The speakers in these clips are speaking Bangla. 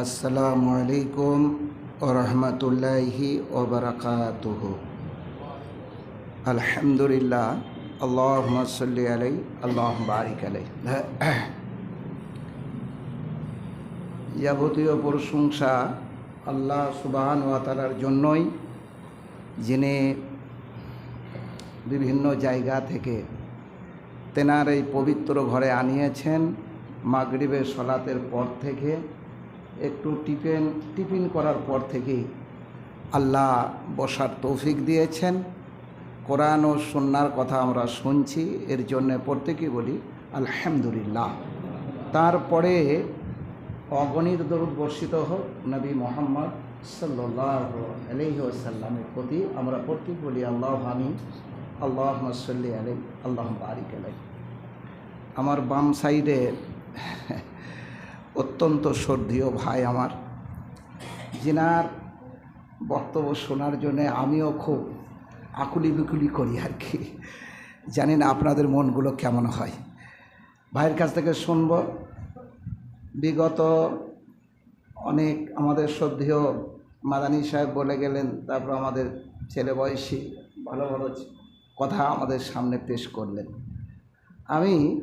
আসসালামু আলাইকুম ওরহমতুল্লাহি ওবরাকাতুহ আলহামদুলিল্লাহ আল্লাহ সাল্লি আলাই আল্লাহ বারিক আলাই যাবতীয় প্রশংসা আল্লাহ সুবাহান ওয়াতালার জন্যই, যিনি বিভিন্ন জায়গা থেকে তেনার এই পবিত্র ঘরে আনিয়েছেন, মাগরিবের সলাতের পর থেকে একটু টিফিন টিফিন করার পর থেকেই আল্লাহ বসার তৌফিক দিয়েছেন। কোরআন ও সন্ন্যার কথা আমরা শুনছি, এর জন্যে প্রত্যেকেই বলি, আলহামদুলিল্লাহ। তারপরে অগণিত দরুদ বর্ষিত হোক, নবী মোহাম্মদ আসাল্লামের প্রতি আমরা প্রত্যেক বলি, আল্লাহ আমি আল্লাহ সাল্লি আলাই আল্লাহ বারিক আলাই আমার বাম সাইডে অত্যন্ত শ্রদ্ধীয় ভাই আমার। যিনার বক্তব্য শোনার জন্যে আমিও খুব আকুলি বিকুলি করি আর কি। জানি না আপনাদের মনগুলো কেমন হয়। ভাইয়ের কাছ থেকে শুনব। বিগত অনেক আমাদের শ্রদ্ধেয় মাদানী সাহেব বলে গেলেন, তারপর আমাদের ছেলে বয়সী, ভালো ভালো কথা আমাদের সামনে পেশ করলেন। আমি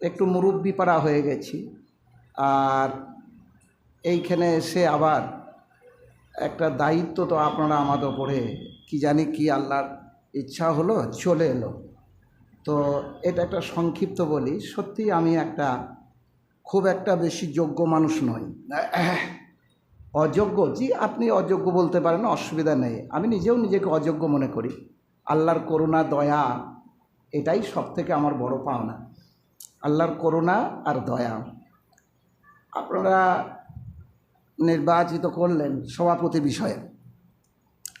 একটু মুরব্বি পাড়া হয়ে গেছি। আর এইখানে এসে আবার একটা দায়িত্ব তো আপনারা আমাদের ওপরে, কি জানি কি আল্লাহর ইচ্ছা হলো, চলে এলো। তো এটা একটা সংক্ষিপ্ত বলি, সত্যি আমি একটা খুব একটা বেশি যোগ্য মানুষ নই। অযোগ্য, জি, আপনি অযোগ্য বলতে পারেন, অসুবিধা নেই। আমি নিজেও নিজেকে অযোগ্য মনে করি। আল্লাহর করুণা, দয়া, এটাই সব থেকে আমার বড় পাওনা। আল্লাহর করুণা আর দয়া। আপনারা নির্বাচিত করলেন সভাপতি বিষয়ে।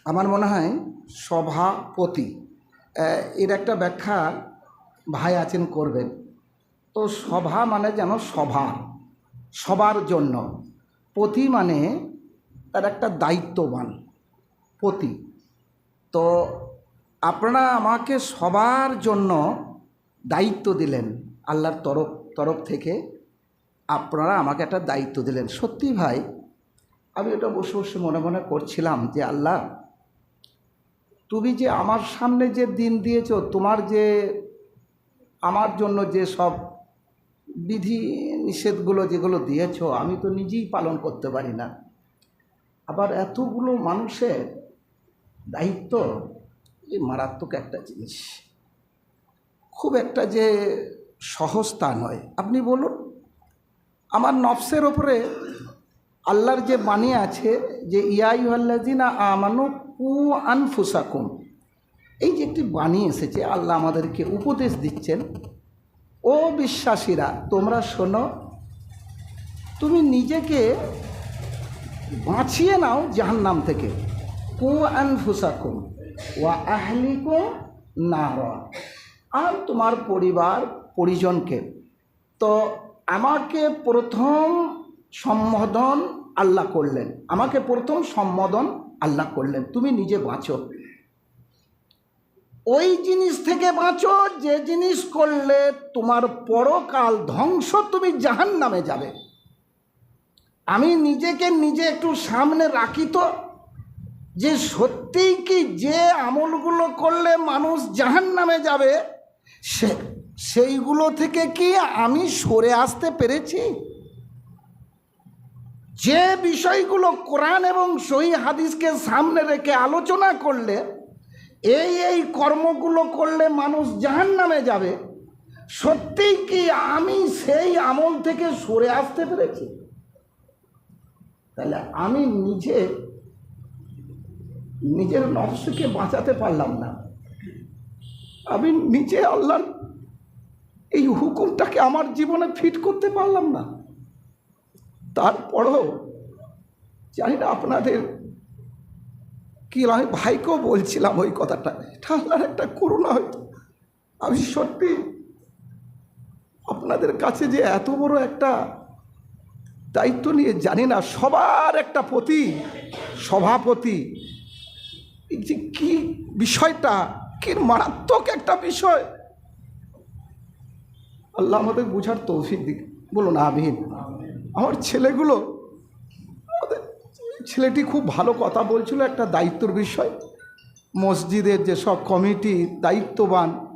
আমার মনে হয় সভাপতি এর একটা ব্যাখ্যা ভাই আছেন করবেন। তো সভা মানে যেন সভা, সবার জন্য। পতি মানে তার একটা দায়িত্ববান পতি। তো আপনারা আমাকে সবার জন্য দায়িত্ব দিলেন আল্লাহর তরফ তরফ থেকে। আপনারা আমাকে একটা দায়িত্ব দিলেন। সত্যি ভাই, আমি এটা বসে বসে মনে মনে করছিলাম যে আল্লাহ, তুমি যে আমার সামনে যে দিন দিয়েছ, তোমার যে, আমার জন্য যে সব বিধি নিষেধগুলো যেগুলো দিয়েছ, আমি তো নিজেই পালন করতে পারি না। আবার এতগুলো মানুষের দায়িত্ব, এই মারাত্মক একটা জিনিস। খুব একটা যে সহজ তা নয়। আপনি বলুন। আমার নফসের ওপরে আল্লাহর যে বাণী আছে যে ইয়াই আল্লাজিনা আমানু কু আনফুসাকুম। এই যে একটি বাণী এসেছে, আল্লাহ আমাদেরকে উপদেশ দিচ্ছেন। ও বিশ্বাসীরা, তোমরা শোনো, তুমি নিজেকে বাঁচিয়ে নাও জাহান্নাম থেকে। কু আনফুসাকুম ওয়া আহলিকো নার। আর তোমার পরিবার, পরিজনকে। তো আমাকে প্রথম সম্বোধন আল্লাহ করলেন। আমাকে প্রথম সম্বোধন আল্লাহ করলেন। তুমি নিজে বাঁচো। ওই জিনিস থেকে বাঁচো, যে জিনিস করলে তোমার পরকাল ধ্বংস তুমি জাহান নামে যাবে। আমি নিজেকে নিজে একটু সামনে রাখি তো, যে সত্যিই কি যে আমলগুলো করলে মানুষ জাহান নামে যাবে, সে সেইগুলো থেকে কি আমি সরে আসতে পেরেছি? যে বিষয়গুলো কোরআন এবং সহি হাদিসকে সামনে রেখে আলোচনা করলে, এই এই কর্মগুলো করলে মানুষ জাহান নামে যাবে। সত্যিই কি আমি সেই আমল থেকে সরে আসতে পেরেছি? তাহলে আমি নিজে, নিজের নফসকে বাঁচাতে পারলাম না। আমি নিজে আল্লাহর এই হুকুমটাকে আমার জীবনে ফিট করতে পারলাম না? তারপরেও জানি না আপনাদের কি আমি ভাইকেও বলছিলাম ওই কথাটা। এটা আল্লাহর একটা করুণা হয়তো। আমি সত্যি আপনাদের কাছে যে এত বড় একটা দায়িত্ব নিয়ে জানি না, সবার একটা প্রতি সভাপতি। যে কি বিষয়টা, কি মারাত্মক একটা বিষয়। আল্লাহ আমাদের বোঝার তৌফিক দিক। বলুন, আমিন। আমার ছেলেগুলো ছেলেটি খুব ভালো কথা বলছিল, একটা দায়িত্বর বিষয়। মসজিদের যে সব কমিটি, দায়িত্ববান।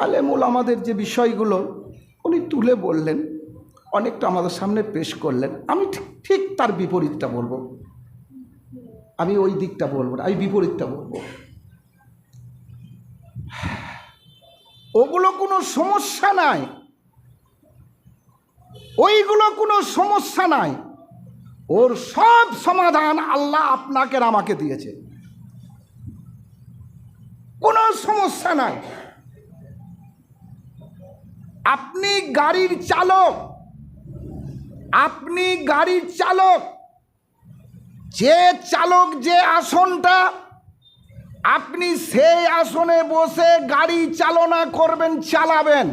আলেমুল আমাদের যে বিষয়গুলো, উনি তুলে বললেন, অনেকটা আমাদের সামনে পেশ করলেন। আমি ঠিক ঠিক তার বিপরীতটা বলব। আমি ওই দিকটা বলব না, আমি বিপরীতটা বলব। ওগুলো কোনো সমস্যা নাই। ওইগুলো কোনো সমস্যা নাই। ওর সব সমাধান আল্লাহ আপনাকে আমাকে দিয়েছে। কোনো সমস্যা নাই। আপনি গাড়ির চালক। আপনি গাড়ির চালক। যে চালক যে আসনটা আপনি সেই আসনে বসে গাড়ি চালনা করবেন, চালাবেন।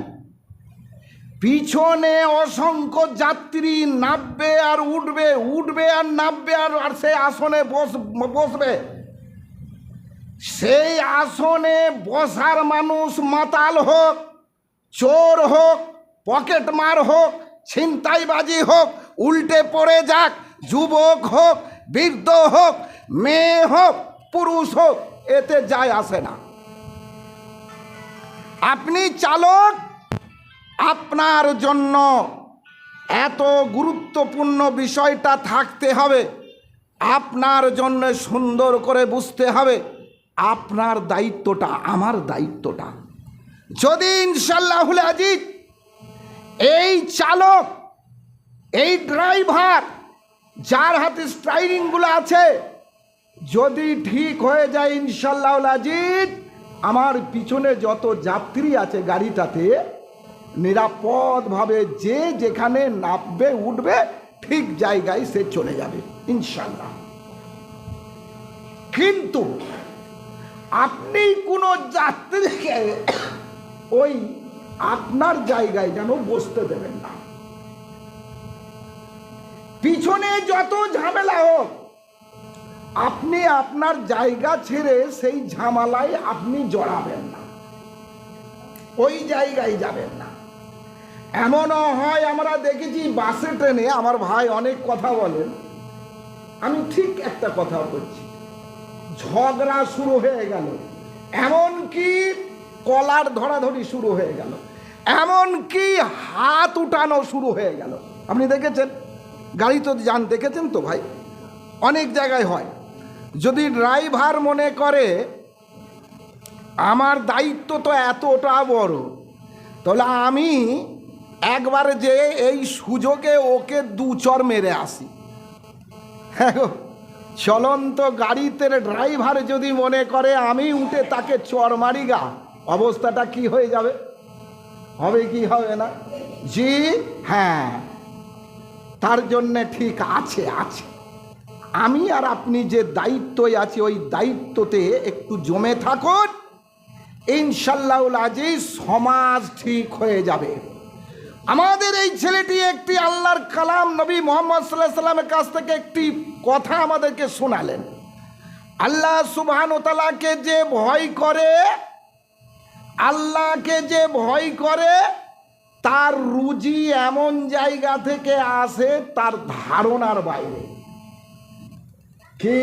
পিছনে অসংখ্য যাত্রী নামবে আর উঠবে উঠবে আর নামবে আর আর সেই আসনে বস, বসবে। সেই আসনে বসার মানুষ মাতাল হোক, চোর হোক, পকেট মার হোক, ছিনতাইবাজি হোক, উল্টে পড়ে যাক, যুবক হোক, বৃদ্ধ হোক, মেয়ে হোক, পুরুষ হোক এতে যায় আসে না। আপনি চালক, আপনার জন্য এত গুরুত্বপূর্ণ বিষয়টা থাকতে হবে। আপনার জন্য সুন্দর করে বুঝতে হবে, আপনার দায়িত্বটা, আমার দায়িত্বটা। যদি ইনশাল্লাহুল আজিজ এই চালক, এই ড্রাইভার, যার হাতে স্ট্রাইরিংগুলো আছে যদি ঠিক হয়ে যায় ইনশাল্লাহ আমার পিছনে যত যাত্রী আছে গাড়িটাতে, নিরাপদভাবে যে যেখানে নামবে, উঠবে, ঠিক জায়গায় সে চলে যাবে, ইনশাল্লাহ। কিন্তু আপনি কোনো যাত্রীকে ওই আপনার জায়গায় যেন বসতে দেবেন না। পিছনে যত ঝামেলা হোক আপনি আপনার জায়গা ছেড়ে সেই ঝামেলায় আপনি জড়াবেন না। ওই জায়গায় যাবেন না। এমনও হয় আমরা দেখেছি বাসে, ট্রেনে আমার ভাই অনেক কথা বলেন। আমি ঠিক একটা কথা বলছি। ঝগড়া শুরু হয়ে গেল। এমন কি কলার ধরাধরি শুরু হয়ে গেল। এমন কি হাত উঠানো শুরু হয়ে গেল। আপনি দেখেছেন? গাড়ি তো যান, দেখেছেন তো ভাই? অনেক জায়গায় হয়। যদি ড্রাইভার মনে করে, আমার দায়িত্ব তো এতটা বড়, তাহলে আমি একবার যে এই সুযোগে ওকে দু চর মেরে আসি। হ্যাঁ চলন্ত গাড়িতে ড্রাইভার যদি মনে করে, আমি উঠে তাকে চর মারি গা, অবস্থাটা কি হয়ে যাবে? হবে কি হবে না? জি হ্যাঁ তার জন্যে ঠিক আছে আছে। আমি আর আপনি যে দায়িত্বই আছি, ওই দায়িত্বতে একটু জমে থাকুন। ইনশাল্লাহুল আজিজ সমাজ ঠিক হয়ে যাবে। আমাদের এই ছেলেটি একটি আল্লাহর কালাম নবী মোহাম্মদ সাল্লাহ সাল্লামের কাছ থেকে একটি কথা আমাদেরকে শোনালেন। আল্লাহ সুবহান তালাকে যে ভয় করে, আল্লাহকে যে ভয় করে, তার রুজি এমন জায়গা থেকে আসে, তার ধারণার বাইরে। কি?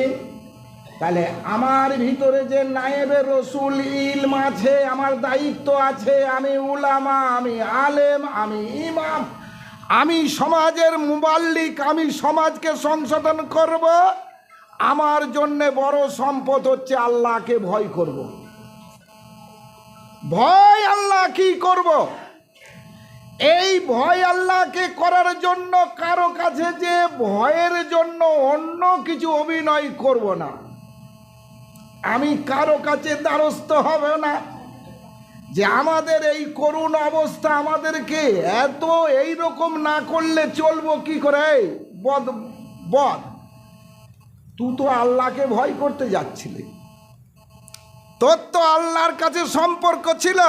তাহলে আমার ভিতরে যে নায়েবের রসুল ইলম আছে, আমার দায়িত্ব আছে, আমি উলামা, আমি আলেম, আমি ইমাম, আমি সমাজের মুবাল্লিক, আমি সমাজকে সংশোধন করব, আমার জন্য বড় সম্পদ হচ্ছে আল্লাহকে ভয় করব। ভয় আল্লাহ কি করব? এই ভয় আল্লাহকে করার জন্য কারও কাছে যে ভয়ের জন্য অন্য কিছু অভিনয় করব না। আমি কারও কাছে দ্বারস্থ হবে না। যে আমাদের এই করুণ অবস্থা আমাদেরকে এত এই রকম না করলে চলবো কি করে? বদ বদ। তুই তো আল্লাহকে ভয় করতে যাচ্ছিলি। তোর তো আল্লাহর কাছে সম্পর্ক ছিল।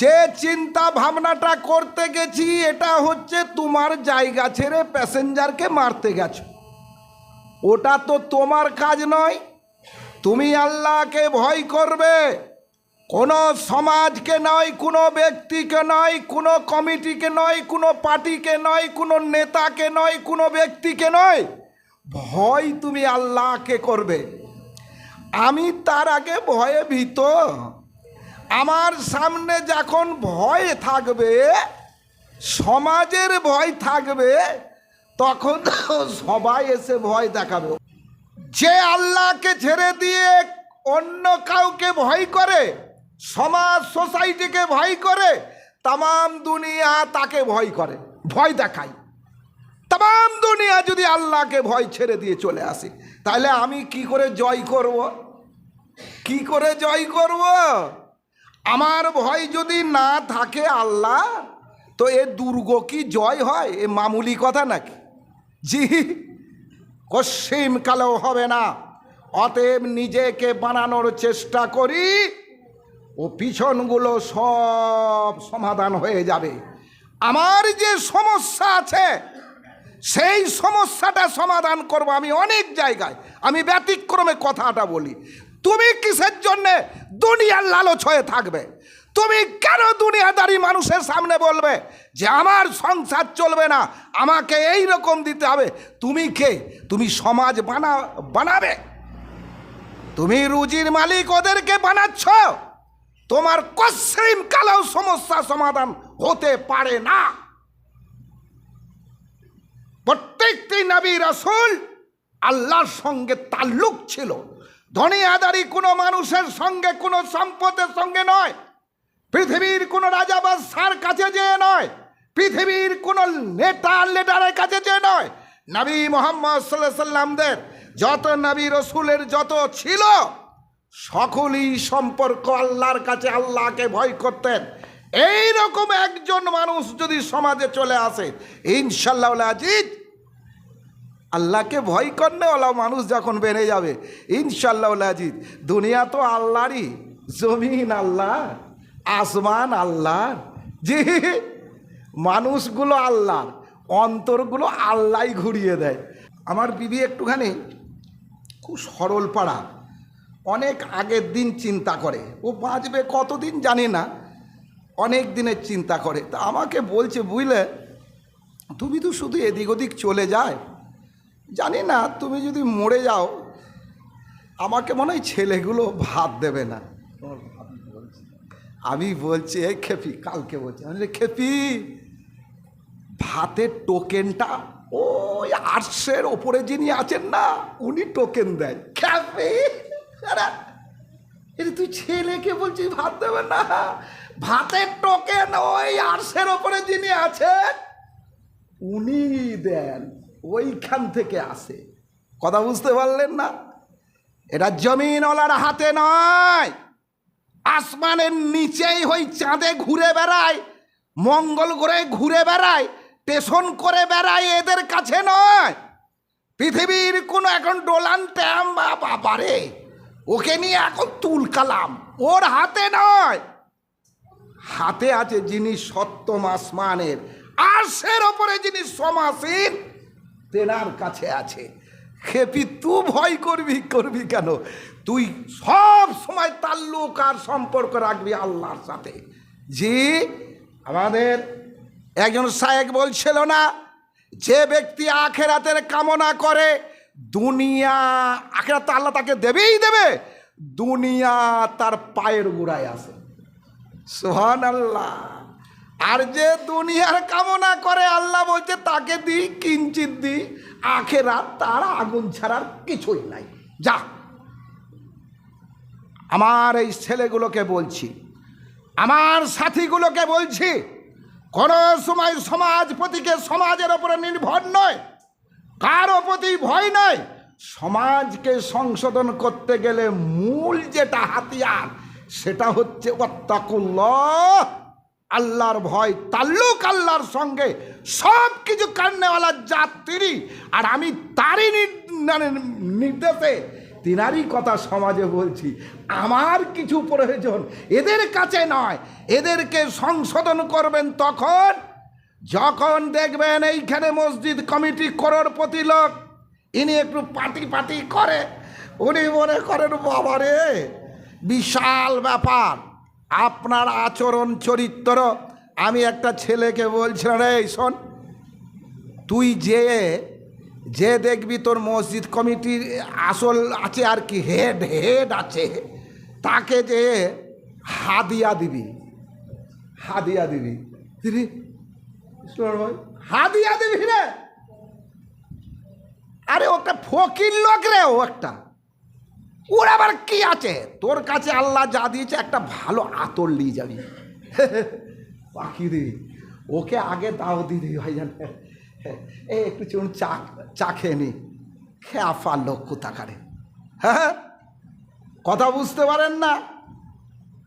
যে চিন্তা ভাবনাটা করতে গেছি, এটা হচ্ছে তোমার জায়গা ছেড়ে প্যাসেঞ্জারকে মারতে গেছো। ওটা তো তোমার কাজ নয়, তুমি আল্লাহকে ভয় করবে। কোনো সমাজকে নয়, কোনো ব্যক্তিকে নয়, কোনো কমিটিকে নয়, কোনো পার্টিকে নয়, কোনো নেতাকে নয়, কোনো ব্যক্তিকে নয়, ভয় তুমি আল্লাহকে করবে। আমি তার আগে ভয়ে ভীত। আমার সামনে যখন ভয় থাকবে, সমাজের ভয় থাকবে, তখন সবাই এসে ভয় দেখাবে। যে আল্লাহকে ছেড়ে দিয়ে অন্য কাউকে ভয় করে, সমাজ, সোসাইটিকে ভয় করে তাম দুনিয়া তাকে ভয় করে, ভয় দেখায়। তাম দুনিয়া যদি আল্লাহকে ভয় ছেড়ে দিয়ে চলে আসে, তাহলে আমি কি করে জয় করব? কি করে জয় করব? আমার ভয় যদি না থাকে আল্লাহ, তো এ দুর্গ কি জয় হয়? এ মামুলি কথা নাকি? জি, কশ্চিম কালেও হবে না। অতএব নিজেকে বানানোর চেষ্টা করি, ও পিছনগুলো সব সমাধান হয়ে যাবে। আমার যে সমস্যা আছে, সেই সমস্যাটা সমাধান করব আমি অনেক জায়গায়। আমি ব্যতিক্রমে কথাটা বলি। তুমি কিসের জন্যে দুনিয়ার লালচ হয়ে থাকবে? তুমি কেন দুনিয়াদারি মানুষের সামনে বলবে যে আমার সংসার চলবে না? আমাকে এই রকম দিতে হবে। তুমি কে? তুমি সমাজ বানা, বানাবে? তুমি রুজির মালিক ওদেরকে বানাচ্ছ? তোমার কশ্রিম কালেও সমস্যা সমাধান হতে পারে না। প্রত্যেকটি নবী রাসূল আল্লাহর সঙ্গে তাল্লুক ছিল। ধনিয়াদারি কোনো মানুষের সঙ্গে, কোনো সম্পদের সঙ্গে নয়। পৃথিবীর কোনো রাজা বাদশার কাছে যেয়ে নয়। পৃথিবীর কোনো নেতা, লেটারের কাছে যেয়ে নয়। নবী মোহাম্মদ সাল্লাহ সাল্লামদের যত নবী রসুলের যত ছিল, সকলই সম্পর্ক আল্লাহর কাছে, আল্লাহকে ভয় করতেন। এই রকম একজন মানুষ যদি সমাজে চলে আসে ইনশাল্লাহ আজিজ আল্লাহকে ভয় করলে ওলা মানুষ যখন বেড়ে যাবে। ইনশাল্লাহ আজিজ, দুনিয়া তো আল্লাহরই, জমিন আল্লাহ, আসমান আল্লাহ। জি, মানুষগুলো আল্লাহর, অন্তরগুলো আল্লাহ ঘুরিয়ে দেয়। আমার বিবি একটুখানি খুব সরল পাড়া, অনেক আগের দিন চিন্তা করে। ও বাঁচবে কতদিন জানি না, অনেক দিনের চিন্তা করে। তা আমাকে বলছে, বুঝলে, তুমি তো শুধু এদিক ওদিক চলে যায় জানি না, তুমি যদি মরে যাও, আমাকে মনে হয় ছেলেগুলো ভাত দেবে না। আমি বলছি এই খেপি, কালকে বলছি। আমি খেপি, ভাতের টোকেনটা ওই আর্টসের ওপরে যিনি আছেন না, উনি টোকেন দেয়। খেপি! এরে তুই ছেলেকে বলছিস ভাত দেবে না? ভাতের টোকেন ওই আর্টসের ওপরে যিনি আছেন, উনি দেন। ওইখান থেকে আসে। কথা বুঝতে পারলেন না? এটা জমিনওয়ালার হাতে নয়। আসমানের নিচেই ওই চাঁদে ঘুরে বেড়ায়, মঙ্গল করে ঘুরে বেড়ায়, টেশন করে বেড়ায়, এদের কাছে নয়। পৃথিবীর কোনো এখন ডোলান ট্যাম বাবারে ওকে নিয়ে এখন তুলকালাম ওর হাতে নয়। হাতে আছে যিনি সপ্তম আসমানের, আর্শের ওপরে যিনি সমাসীন তেনার কাছে আছে। খেপি, তু ভয় করবি করবি কেন? তুই সব সময় তাল্লুক আর সম্পর্ক রাখবি আল্লাহর সাথে। যে আমাদের একজন সাহেব বলছিল না, যে ব্যক্তি আখেরাতের কামনা করে, দুনিয়া, আখেরাত আল্লাহ তাকে দেবেই দেবে, দুনিয়া তার পায়ের গোড়ায় আসে সোহান আল্লাহ আর যে দুনিয়ার কামনা করে বলছে তাকে দি কিঞ্চিত দি আখেরাত তার আগুন ছাড়ার কিছুই নাই। যা। আমার এই ছেলেগুলোকে বলছি, আমার সাথীগুলোকে বলছি, কোনো সময় সমাজপতিকে সমাজের ওপরে নির্ভর নয়, কারও প্রতি ভয় নয় সমাজকে সংশোধন করতে গেলে মূল যেটা হাতিয়ার, সেটা হচ্ছে অত্তাকুল্লাহ আল্লাহর ভয়, তাল্লুক আল্লাহর সঙ্গে সব কিছু কান্নেওয়ালার জাত তিনি। আর আমি তারই মানে নির্দেশে তিনারই কথা সমাজে বলছি। আমার কিছু প্রয়োজন এদের কাছে নয়, এদেরকে সংশোধন করবেন তখন। যখন দেখবেন এইখানে মসজিদ কমিটি করোড়পতি লোক, ইনি একটু পাটি পাটি করে, উনি মনে করেন, বাবারে, বিশাল ব্যাপার। আপনার আচরণ চরিত্র, আমি একটা ছেলেকে বলছিলাম রে শোন, তুই যে যে দেখবি তোর মসজিদ কমিটির আসল আছে আর কি, হেড হেড আছে, তাকে যে হাদিয়া দিবি হাদিয়া দিবি। দিবি হাদিয়া দিবি রে। আরে, ওটা ফকির লোক রে ও একটা। ওর আবার কি আছে? তোর কাছে আল্লাহ যা দিয়েছে, একটা ভালো আতর নিয়ে যাবি। পাখি দিবি ওকে আগে দাও দিবি ভাই জান। এই একটু চলুন চা চা খেয়ে নি। খেয়াফা লোক কোথাকারে। হ্যাঁ? কথা বুঝতে পারেন না?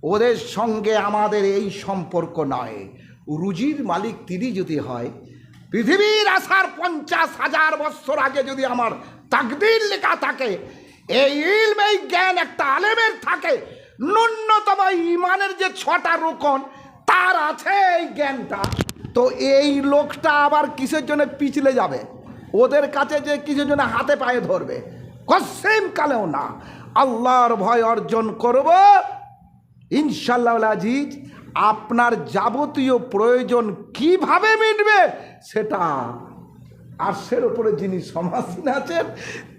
ওদের সঙ্গে আমাদের এই সম্পর্ক নয়। রুজির মালিক তিনি যদি হয়, পৃথিবীর আসার পঞ্চাশ হাজার বছর আগে যদি আমার তাকদির লেখা থাকে এই ইলম জ্ঞান একটা আলেমের থাকে। ন্যূনতম ইমানের যে ছটা রোকন, তার আছে এই জ্ঞানটা। তো এই লোকটা আবার কিসের জন্য পিছলে যাবে? ওদের কাছে যে কিসের জন্য হাতে পায়ে ধরবে? কসেম কালেও না। আল্লাহর ভয় অর্জন করব। ইনশাল্লাহ আজিজ, আপনার যাবতীয় প্রয়োজন কীভাবে মিটবে, সেটা আর্শের ওপরে যিনি সমাসীন আছেন,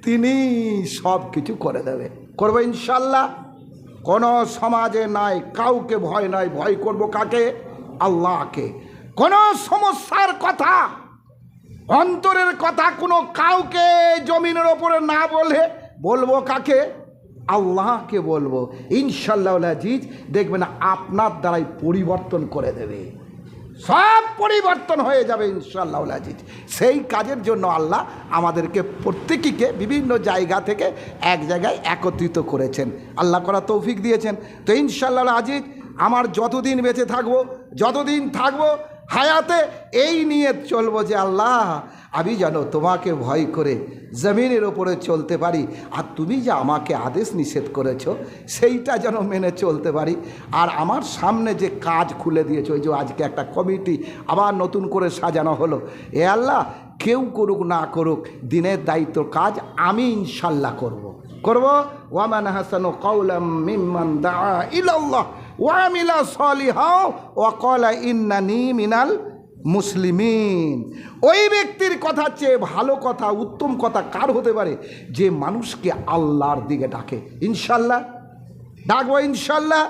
তিনি সব কিছু করে দেবে। করব ইনশাল্লাহ। কোনো সমাজে নাই, কাউকে ভয় নাই, ভয় করব কাকে? আল্লাহকে। কোনো সমস্যার কথা, অন্তরের কথা কোনো কাউকে জমিনের ওপরে না বলে বলব কাকে? আল্লাহকে বলব। ইনশাল্লাহ আজিজ, দেখবেন আপনার দ্বারাই পরিবর্তন করে দেবে। সব পরিবর্তন হয়ে যাবে ইনশাল্লাহ আজিজ। সেই কাজের জন্য আল্লাহ আমাদেরকে প্রত্যেকীকে বিভিন্ন জায়গা থেকে এক জায়গায় একত্রিত করেছেন। আল্লাহ করা তৌফিক দিয়েছেন। তো ইনশাল্লাহ আজিজ, আমার যতদিন বেঁচে থাকব, যতদিন থাকব হায়াতে এই নিয়ে চলবো যে আল্লাহ, আমি যেন তোমাকে ভয় করে জমিনের ওপরে চলতে পারি। আর তুমি যে আমাকে আদেশ নিষেধ করেছ, সেইটা যেন মেনে চলতে পারি। আর আমার সামনে যে কাজ খুলে দিয়েছ ওই যে আজকে একটা কমিটি আবার নতুন করে সাজানো হলো, এ আল্লাহ, কেউ করুক না করুক, দিনের দায়িত্ব কাজ আমি ইনশাল্লাহ করব। করব? ওয়ামান হাসান কৌলাম মিম্মান দা ইলাল্লাহ। ওয়ামিলা সলিহাও ওয়াকলা ইন্নানি মিনাল মুসলিমিন। ওই ব্যক্তির কথা চেয়ে ভালো কথা, উত্তম কথা কার হতে পারে? যে মানুষকে আল্লাহর দিকে ডাকে। ইনশাল্লাহ। ডাকবো ইনশাল্লাহ।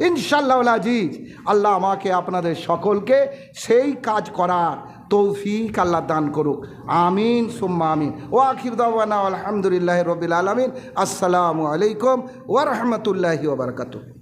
ইনশাল্লাহ আজিজ। আল্লাহ আমাকে, আপনাদের সকলকে সেই কাজ করার তৌফিক আল্লাহ দান করুক। আমিন, সুম্মা আমিন। ও আখির দাওয়ানা আলহামদুলিল্লাহ রবিল আলমিন। আসসালামু আলাইকুম ওরহমতুল্লাহি ওবরকাতু